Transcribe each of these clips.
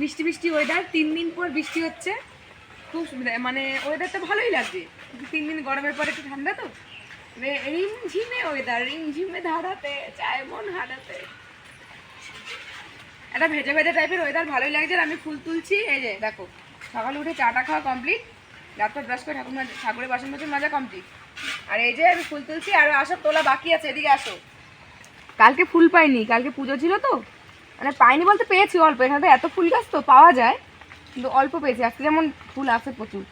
বৃষ্টি বৃষ্টি ওয়েদার তিন দিন পর বৃষ্টি হচ্ছে। খুব সুবিধা- মানে ওয়েদারটা ভালোই লাগছে। তিন দিন গরমের পরে একটু ঠান্ডা তো। রিমঝিমে ওয়েদার রিমঝিমে ধারাতে, চায় মন হারাতে। একটা ভেজে ভেজে টাইপের ওয়েদার ভালোই লাগছে আর আমি ফুল তুলছি। এই যে, দেখো, সকালে উঠে চাটা খাওয়া কমপ্লিট রাতটা ব্রাশ করে ঠাকুর ঠাকুরের বাসন বাসন মাজা কমপ্লিট আর এই যে আমি ফুল তুলছি, আর আসো, তোলা বাকি আছে, এদিকে আসো। কালকে ফুল পাইনি, কালকে পুজো ছিল তো। মানে পাইনি বলতে পেয়েছি অল্প, এখানে এত ফুল গাছ তো পাওয়া যায়, কিন্তু অল্প পেয়েছি, আজকে যেমন ফুল আছে প্রচুর।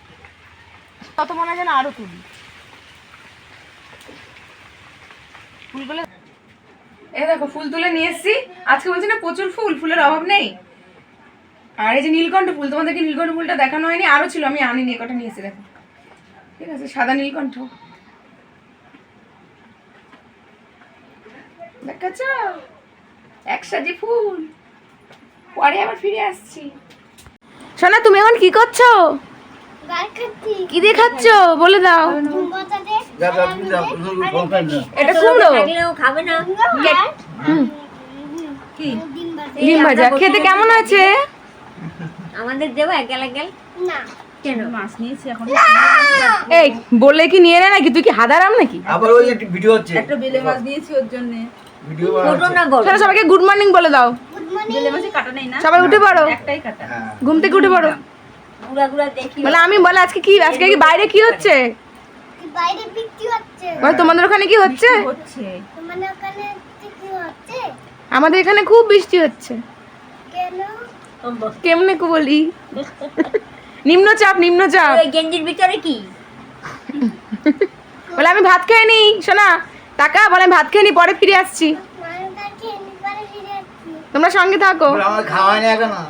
তত মনে হয় যেন আরও তুলি। ফুলগুলো এই দেখো, ফুল তুলে নিয়ে এসেছি। আজকে বলছি না, প্রচুর ফুল, ফুলের অভাব নেই। আর এই যে নীলকণ্ঠ ফুল, তোমাদেরকে নীলকণ্ঠ ফুলটা দেখানো হয়নি আরও ছিল, আমি কটা নিয়ে এসে দেখো। ঠিক আছে, সাদা নীলকণ্ঠ। দেখাচ্ছ? এক সাজি ফুল। পরে আবার ফিরে আসছি। সোনা তুমি এখন কি করছ? কি দিয়ে খাচ্ছ? বলে দাও। এটা কুমড়ো? না। ডিম ভাজা। খেতে কেমন আছে আমাদের দেবো একেল একেল? কেন? এই বললে কি নিয়ে নেয় নাকি? তুই কি হাদারাম নাকি? আবার ওই একটি ভিডিও হচ্ছে। একটা বেলে মাছ দিয়েছি ওর জন্য। সবাইকে গুড মর্নিং বলে দাও। বেলে মাছে কাটা নেই না? সবাই উঠে পড়ো। একটাই কাটা। হ্যাঁ। ঘুম থেকে উঠে পড়ো। গুড়া গুড়া বলে আমি বলে আজকে কি আজকে কি বাইরে কি হচ্ছে? বলে তোমাদের ওখানে কি হচ্ছে? হচ্ছে। মানে ওখানে বিক্রি হচ্ছে? আমাদের এখানে খুব বৃষ্টি হচ্ছে। কেমনে কো বলি? নিম্নচাপ নিম্নচাপ। ওই গেঞ্জির ভিতরে কি? বলে আমি ভাত খাইনি শোনা। টাকা বলে আমি ভাত খেয়ে এনে পরে ফিরে আসছি। তোমরা সঙ্গে থাকো। বলে আমার খাওয়া হয়নি এখনও।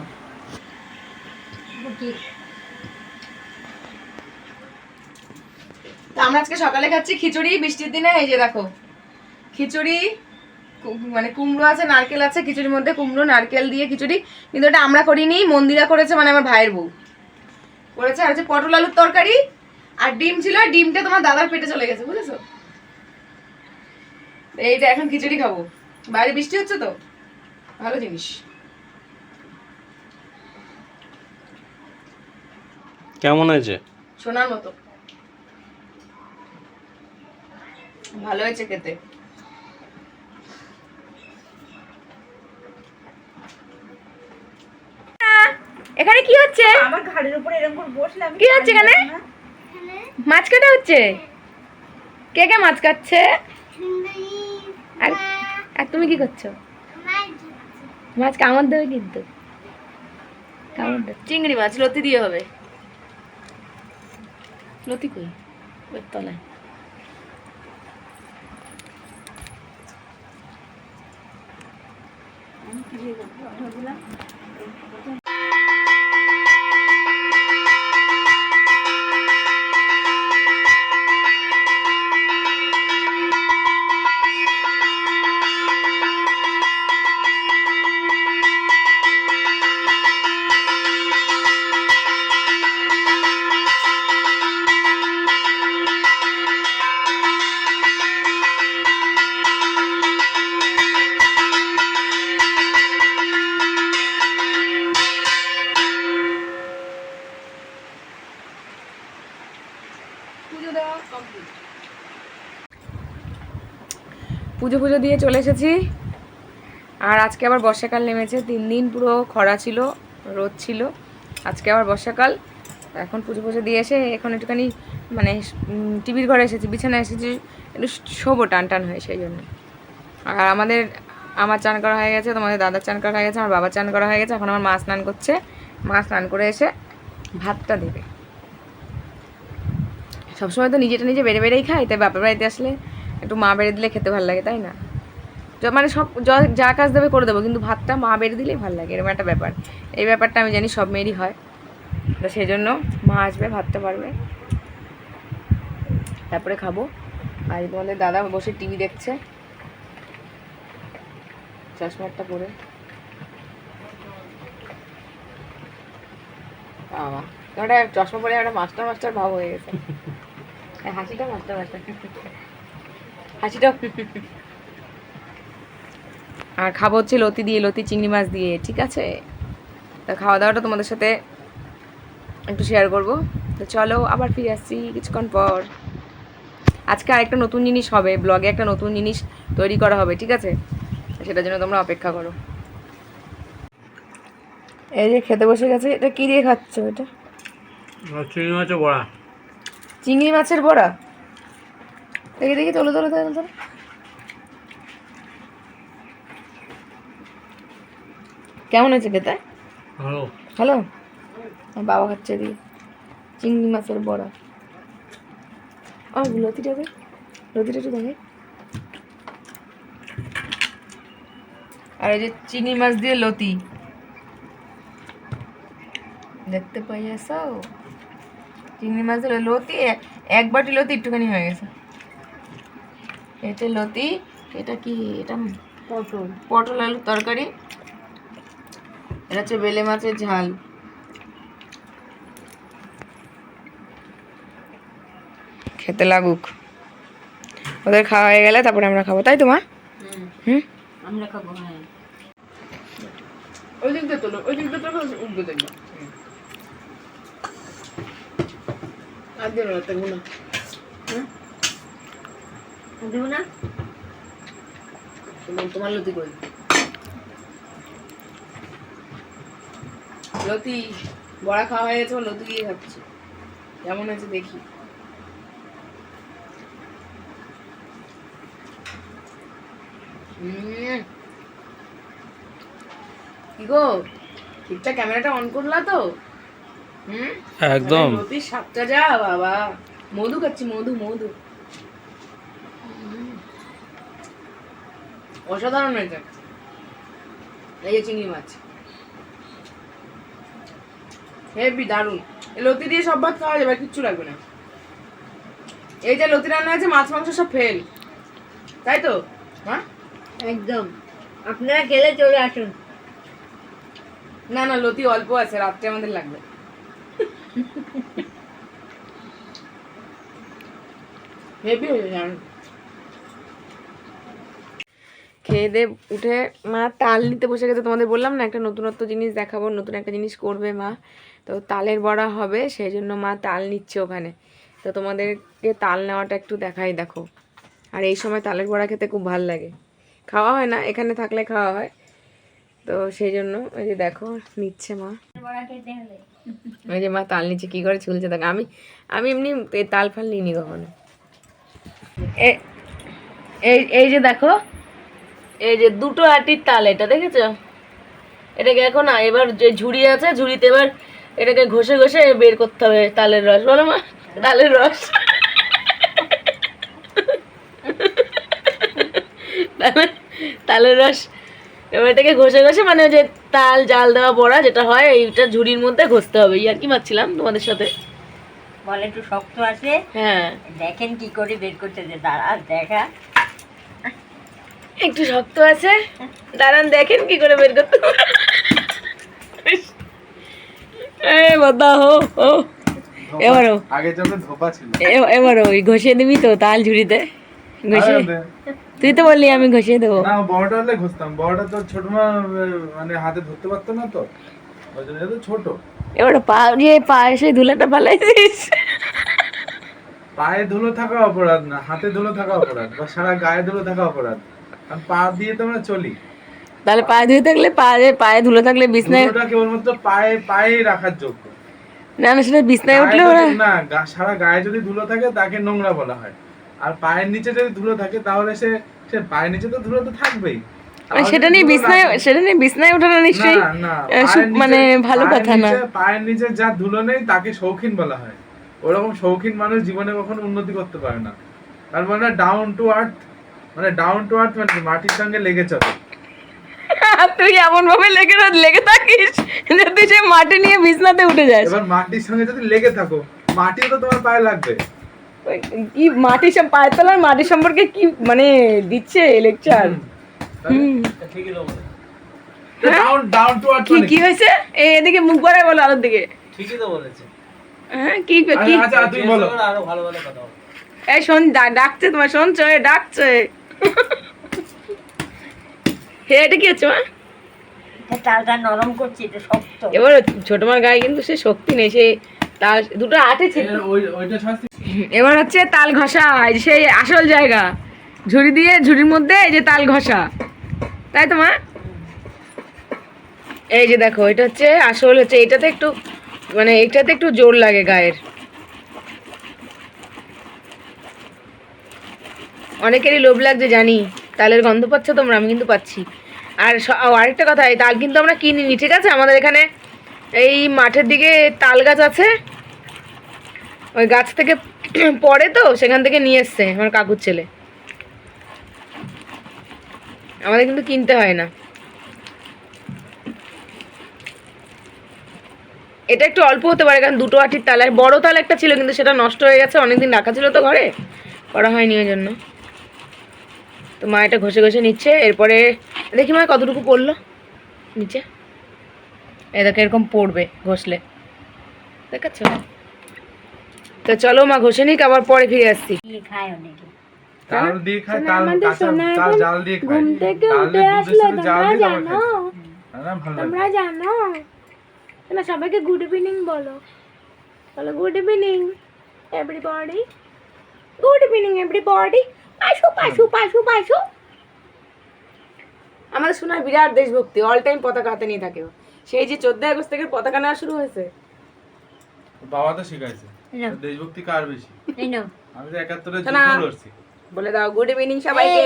তো আমরা আজকে সকালে খাচ্ছি খিচুড়ি বৃষ্টির দিনে এই যে দেখো। খিচুড়ি মানে কুমড়ো আছে নারকেল আছে খিচুড়ির মধ্যে কুমড়ো নারকেল দিয়ে খিচুড়ি। কিন্তু এটা আমরা করিনি মন্দিরা করেছে মানে আমার ভাইয়ের বউ। করেছে আর হচ্ছে পটল আলুর তরকারি আর ডিম ছিল ডিমটা তোমার দাদার পেটে চলে গেছে বুঝেছ? এই যে এখন খিচুড়ি খাব। বাইরে বৃষ্টি হচ্ছে তো? ভালো জিনিস। কেমন হয়েছে? সোনার মতো। ভালো হয়েছে খেতে। এখানে কি হচ্ছে? আমার ঘাড়ের উপরে এরকম করে বসলে আমি কি হচ্ছে এখানে? মাছ কাটা হচ্ছে? কে কে মাছ কাটছে? আর আর তুমি কি করছ? মাছ কামড় দেবে কিন্তু। কামড় দেবে। চিংড়ি মাছ লতি দিয়ে হবে। লতি কই? ওই তলায়। পুজো পুজো পুজো দিয়ে চলে এসেছি। আর আজকে আবার বর্ষাকাল নেমেছে, তিন দিন পুরো খরা ছিল, রোদ ছিল। আজকে আবার বর্ষাকাল, এখন পুজো পুজো দিয়ে এসে এখন একটুখানি মানে টিভির ঘরে এসেছি, বিছানায় এসেছি, একটু শোবো টান টান হয়ে সেই জন্য। আর আমাদের, আমার চান করা হয়ে গেছে, তোমাদের দাদার চান করা হয়ে গেছে, আমার বাবার চান করা হয়ে গেছে, এখন আমার মা স্নান করছে। মা স্নান করে এসে ভাতটা দেবে। সবসময় তো নিজেটা নিজে বেড়ে বেড়েই খাই তাই বাপের বাড়িতে আসলে একটু মা বেড়ে দিলে খেতে ভালো লাগে তাই না? মানে সব য- কাজ দেবে করে দেবো কিন্তু ভাতটা মা বেড়ে দিলেই ভালো লাগে এরকম একটা ব্যাপার। এই ব্যাপারটা আমি জানি সব মেয়েরই হয়। তো সেই জন্য মা আসবে ভাতটা পারবে। তারপরে খাব। আর তোমাদের দাদা বসে টিভি দেখছে। চশমাটা পরে। বাবা চশমা পরে একটা মাস্টার মাস্টার ভাব হয়ে গেছে। হাসিটা মাস্টার মাস্টার। হাসিটা আর খাব হচ্ছে লতি দিয়ে লতি চিংড়ি মাছ দিয়ে ঠিক আছে? তা খাওয়া দাওয়াটা তোমাদের সাথে একটু শেয়ার করব। তো চলো আবার ফিরে আসছি কিছুক্ষণ পর। আজকে আরেকটা নতুন জিনিস হবে ব্লগে একটা নতুন জিনিস তৈরি করা হবে ঠিক আছে? সেটার জন্য তোমরা অপেক্ষা করো। এই যে খেতে বসে গেছে এটা কি দিয়ে খাচ্ছ এটা চিংড়ি মাছের বড়া। চিংড়ি মাছের বড়া? দেখি দেখি তোলো তোলো তোলো তোলো কেমন হয়েছে খেতে? ভালো। হ্যালো বাবা খাচ্ছে দিয়ে চিংড়ি মাছের বড়া। ও লতিটা দে। লতিটা একটু দেখে আর এই যে চিংড়ি মাছ দিয়ে লতি। দেখতে পাই আসো চিংড়ি মাছ দিয়ে লতি এক বাটি লতি একটুখানি হয়ে গেছে। এটা লতি এটা কি এটা পটল। পটল আলুর তরকারি এটা হচ্ছে বেলে মাছের ঝাল। খেতে লাগুক। ওদের খাওয়া হয়ে গেলে তারপরে আমরা খাব তাই তো মা হুম? আমরা খাব হ্যাঁ। ওই দিক দিয়ে তোলো ওই দিক দিয়ে তোলো। উঠবে দেখবে আর তেমন না দেবো না? তোমার তোমার লতি বড়া খাওয়া হয়ে গেছে লতি দিয়ে খাচ্ছে। কেমন হয়েছে দেখি। উম। কি গো? ঠিকঠাক ক্যামেরাটা অন করলা তো? হুম? একদম। লতির সাপটা যা বাবা। মধু খাচ্ছি মধু মধু। অসাধারণ হয়েছে। এই যে চিংড়ি মাছ। হেভি দারুণ। এই লতি দিয়ে সব ভাত খাওয়া যাবে কিচ্ছু লাগবে না। এই যে লতি রান্না আছে মাছ মাংস সব ফেল তাই তো? হ্যাঁ একদম। আপনারা খেলে চলে আসুন। না না লতি অল্প আছে রাত্রে আমাদের লাগবে। হেভি হয়েছে জানো? খেয়ে দিয়ে উঠে, মা তাল নিতে বসে গেছে। তোমাদের বললাম না, একটা নতুনত্ব জিনিস দেখাবো, নতুন একটা জিনিস করবে মা। তো তালের বড়া হবে, সেই জন্য মা তাল নিচ্ছে ওখানে। তো তোমাদেরকে তাল নেওয়াটা একটু দেখাই, দেখো। আর এই সময় তালের বড়া খেতে খুব ভালো লাগে। খাওয়া হয় না, এখানে থাকলে খাওয়া হয়। তো সেই জন্য ওই যে দেখো, নিচ্ছে মা। ওই যে মা তাল নিচ্ছে, কি করে ঝুলছে দেখো। আমি আমি এমনি তাল ফাল নিইনি কখনো। এই এই যে দেখো এই যে দুটো আটির তাল এটা দেখেছ? এটাকে এখন এবার যে ঝুড়ি আছে ঝুড়িতে এবার এটাকে ঘষে ঘষে বের করতে হবে তালের রস। বলো মা তালের রস। তালের রস। এবার এটাকে ঘষে ঘষে মানে ওই যে তাল জাল দেওয়া পড়া যেটা হয় এইটা ঝুড়ির মধ্যে ঘষতে হবে। আর কি মারছিলাম তোমাদের সাথে? বলে একটু শক্ত আছে। হ্যাঁ। দেখেন কি করে বের করতে যে দাঁড়া দেখা। একটু শক্ত আছে। দাঁড়ান দেখেন কি করে বের করতে এবারও আগে ধোপা এবারও ওই ঘষিয়ে দিবি তো তাল ঝুড়িতে। ঘষিয়ে তুই তো বললি আমি ঘষিয়ে দেবো। না বড়টা হলে ঘষতাম। বড়টা তো ছোট মা মানে হাতে ধরতে পারতো না তো। ওই জন্য তো ছোট। এবার পা দিয়ে পায়ে ধুলাটা ধুলো থাকা অপরাধ না হাতে ধুলো থাকা অপরাধ বা সারা গায়ে ধুলো থাকা অপরাধ। আর পা দিয়ে তো আমরা চলি। তাহলে পায়ে ধুয়ে থাকলে পায়ে পায়ে ধুলো থাকলে বিছনায় ধুলোটা কেবলমাত্র পায়ে পায়ে রাখার যোগ্য। না না সেটা বিছনায় উঠলে ওরা না সারা গায়ে যদি ধুলো থাকে তাকে নোংরা বলা হয়। আর পায়ের নিচে যদি ধুলো থাকে তাহলে সে সে পায়ের নিচে তো ধুলো তো থাকবেই। মানে সেটা নিয়ে বিছনায় সেটা নিয়ে বিছনায় ওঠানো নিশ্চয়ই মানে ভালো কথা না পায়ের নিচে যা ধুলো নেই তাকে শৌখিন বলা হয়। ওরকম শৌখিন মানুষ জীবনে কখনো উন্নতি করতে পারে না। তার মানে ডাউন টু আর্থ মানে ডাউন টু আর্থ মানে মাটির সঙ্গে লেগে চলে। তুই এমন ভাবে লেগে লেগে থাকিস যে তুই সে মাটি নিয়ে বিছনাতে উঠে যাস। এবার মাটির সঙ্গে যদি লেগে থাকো মাটি তো তোমার পায়ে লাগবে। কি মাটির সব পায়ের তলার মাটির সম্পর্কে কি মানে দিচ্ছে লেকচার হুম। ডাউন ডাউন টু আর্থ কি কি হয়েছে? এই এদিকে মুখ বাড়ায় বলো আলোর দিকে। ঠিকই তো বলেছে। হ্যাঁ কি কি আচ্ছা তুমি বলো। আরও ভালো ভালো কথা বলো। এই শোন ডাকছে তোমার শুনছো এ ডাকছে। হে এটা কি হচ্ছে মা? তালটা নরম করছি এটা শক্ত। এবার ছোট মার গায়ে কিন্তু সে শক্তি নেই সে তাল দুটো আটে ছিল। এবার হচ্ছে তাল ঘষা এই যে সেই আসল জায়গা। ঝুড়ি দিয়ে ঝুড়ির মধ্যে এই যে তাল ঘষা। তাই তো মা? এই যে দেখো এটা হচ্ছে আসল হচ্ছে এটাতে একটু মানে এটাতে একটু জোর লাগে গায়ের। অনেকেরই লোভ লাগছে, জানি। তালের গন্ধ পাচ্ছ তোমরা, আমি কিন্তু পাচ্ছি। আর আরেকটা কথা, এই তাল কিন্তু আমরা কিনিনি, ঠিক আছে? আমাদের এখানে এই মাঠের দিকে তাল গাছ আছে। ওই গাছ থেকে পড়ে তো, সেখান থেকে নিয়ে এসছে আমার কাকুর ছেলে। আমাদের কিন্তু কিনতে হয় না। এটা একটু অল্প হতে পারে, কারণ দুটো আটির তাল, আর বড় তাল একটা ছিল, কিন্তু সেটা নষ্ট হয়ে গেছে, অনেকদিন রাখা ছিল তো ঘরে। করা হয়নি ওই জন্য। তো মা এটা ঘষে ঘষে নিচ্ছে এরপরে দেখি মা কতটুকু পড়ল নিচে। এই দেখো এরকম পড়বে ঘষলে। দেখাচ্ছ? তো চলো মা ঘষে নিক আবার পরে ফিরে আসছি। খায় অনেকে। তাল দিয়ে খায় তাল আমাদের কাঁচা শোনা তাল জাল দিয়ে খায়। ঘুম থেকে উঠে আসলো তোমরা জানো। না, তোমরা জানো। সবাইকে গুড ইভিনিং বলো। বলো good evening everybody good evening everybody আসো পাশু পাশু পাশু আমাদের শোনার বিরাট দেশভক্তি অল টাইম পতাকা হাতে নিয়ে থাকে সেই যে চোদ্দ আগস্ট থেকে পতাকা নেওয়া শুরু হয়েছে। বাবা তো শিখাইছে দেশভক্তি কার বেশি? আমি তো একাত্তরে যুদ্ধ লড়ছি। বলে দাও গুড ইভিনিং সবাইকে।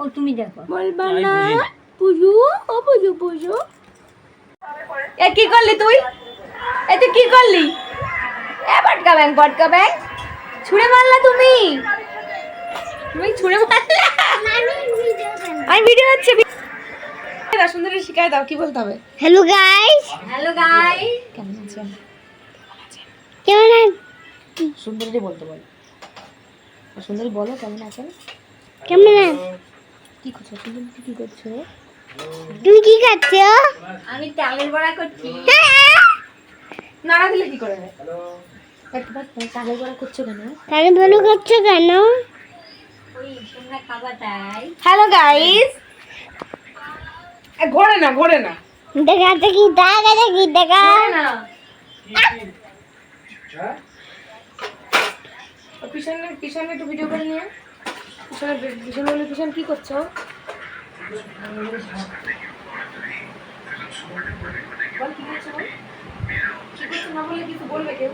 ও তুমি দেখো। বলবা না পুজু ও পুজু পুজু। এ কি করলি তুই? এ তুই কি করলি? এ পটকা ব্যাং পটকা ব্যাং। ছুঁড়ে মারলা তুমি। তুমি ছুঁড়ে আমি ভিডিও হচ্ছে দাও সুন্দরী শিখাই দাও কি বলতে হবে? হ্যালো গাইস হ্যালো গাই কেমন আছেন? কেমন আছেন? সুন্দরী বলতে বলো। সুন্দরী বলো কেমন আছেন? কেমন কি করছ? সুন্দরী কি করছ? তুমি কি খাচ্ছো? আমি বড়া করছি। নাড়া দিলে কি করে? করা করছ কেন? তাহলে ভালো খাচ্ছো কেন ওই তোমরা খাবা তাই হ্যালো গাইস ঘোরে না ঘোরে না। দেখাতে কি দেখা কি দেখা। না। পিছনে পিছনে একটু ভিডিও করে নিয়ে। পিছনে পিছনে বলে পিছনে কি করছ? বল কি করছ কি করছ না বললে কিছু বলবে কেউ?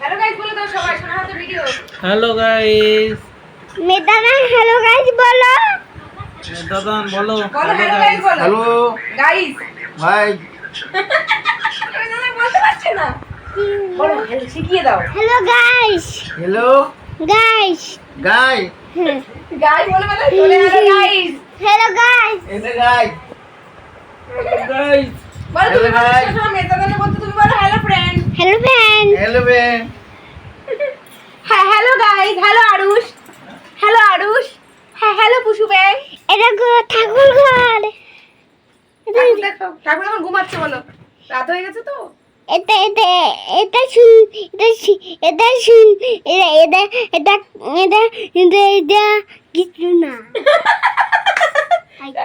হ্যালো গাইস বলে দাও সবাই শোনা হাতে ভিডিও হ্যালো গাইস মেদানা হ্যালো গাইস বলো। দাদান বলো। হ্যালো গাইস হ্যালো গাইস ভাই। বলতে পারছে না। বলো hello, শিখিয়ে দাও। Hello guys hello guys guy guy বলে বলে চলে গেল গাইস হ্যালো গাইস গাইস বলো তুমি বলো মেজাদানে বলতে তুমি বলো হ্যালো ফ্রেন্ড হ্যালো হ্যাঁ hello guys hello Arush. Hello Arush হ্যাঁ হ্যালো পুষু ব্যাং এটা ঠাকুর ঘর। দেখো ঠাকুর এখন ঘুমাচ্ছে বলো। রাত হয়ে গেছে তো? এটা এটা এটা শুন এটা এটা শুন এটা এটা এটা এটা এটা এটা কিছু না।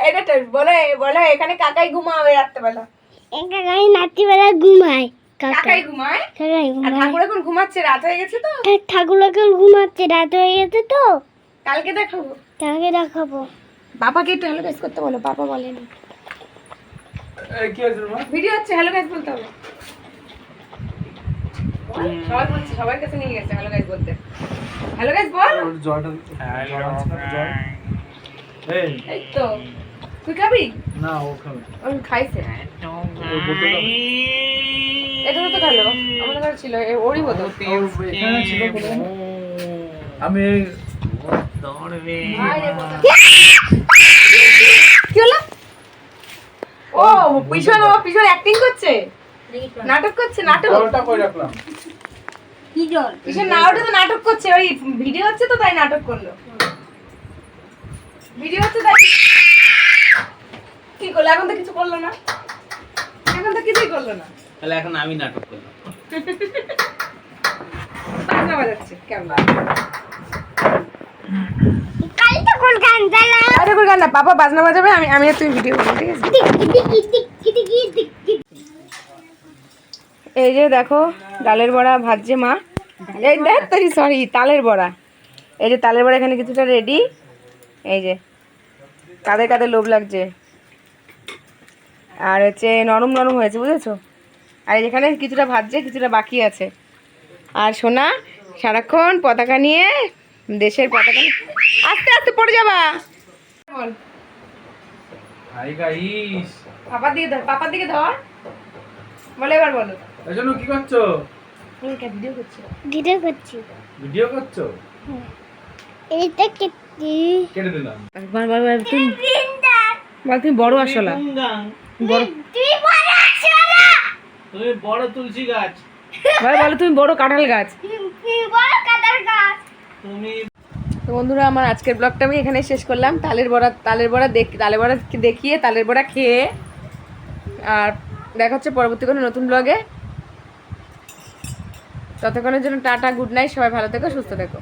এটা বলে বলে এখানে কাকাই ঘুমাবে রাত্রেবেলা। এটা গাই নাতিবেলা ঘুমায়। কাকা। কাকাই ঘুমায়? কাকাই আর ঘুমায়। ঠাকুর এখন ঘুমাচ্ছে রাত হয়ে গেছে তো? ঠাকুর এখন ঘুমাচ্ছে রাত হয়ে গেছে তো? কালকে দেখাবো। কালকে দেখাবো। বাবাকে একটু হ্যালো গাইস করতে বলো বাবা বলেনি। ভিডিও হচ্ছে হ্যালো গাইস বলতে হবে। সবাই বলছে সবার কাছে নিয়ে গেছে হ্যালো গাইস বলতে। হ্যালো গাইস বল। এই। তো। তুই খাবি? না ও খাবে খাইছে। এটা তো খালো আমাদের ছিল এ ওরই বোতল? আমি কি হলো? ও পিছন ও পিছন অ্যাক্টিং করছে? নাটক করছে নাটক। জলটা কই রাখলাম? কি জল? পিছন না ওটা তো নাটক করছে ওই ভিডিও হচ্ছে তো তাই নাটক করল। ভিডিও হচ্ছে তাই। কি করল? এখন তো কিছু করল না। এখন তো কিছুই করল না। তাহলে এখন আমি নাটক করলাম। বাজনা বাজাচ্ছে কেমন? আরে ঠাকুর গান না পাপা বাজনা বাজাবে আমি আমি আর তুই ভিডিও করব ঠিক আছে? এই যে দেখো ডালের বড়া ভাজছে মা। এই দেখ তুই সরি তালের বড়া। এই যে তালের বড়া এখানে কিছুটা রেডি এই যে কাদের কাদের লোভ লাগছে। আর হচ্ছে নরম নরম হয়েছে বুঝেছ? আর এখানে কিছুটা ভাজছে কিছুটা বাকি আছে। আর সোনা সারাক্ষণ পতাকা নিয়ে দেশের পতাকা আস্তে আস্তে পড়ে যাবা। বল। Hi guys. পাপার দিকে ধর পাপার দিকে ধর। বলে এবার বলো। এই জন্য কি করছ? ভিডিও করছি। ভিডিও করছি। ভিডিও করছ? এটা কেটে কেটে দিলাম। বল বল বল তুমি বল তুমি বড় আসলা। বড় তুই বড় না তুমি বড় তুলসী গাছ। বল বলো তুমি বড় কাঁঠাল গাছ। তুই বড় কাটার গাছ। তো বন্ধুরা, আমার আজকের ব্লগটা আমি এখানে শেষ করলাম। তালের বড়া তালের বড়া দেখ, তালের বড়া দেখিয়ে তালের বড়া খেয়ে আর দেখা হচ্ছে পরবর্তী কোনো নতুন ব্লগে। ততক্ষণের জন্য টাটা, গুড নাইট, সবাই ভালো থেকো, সুস্থ থেকো।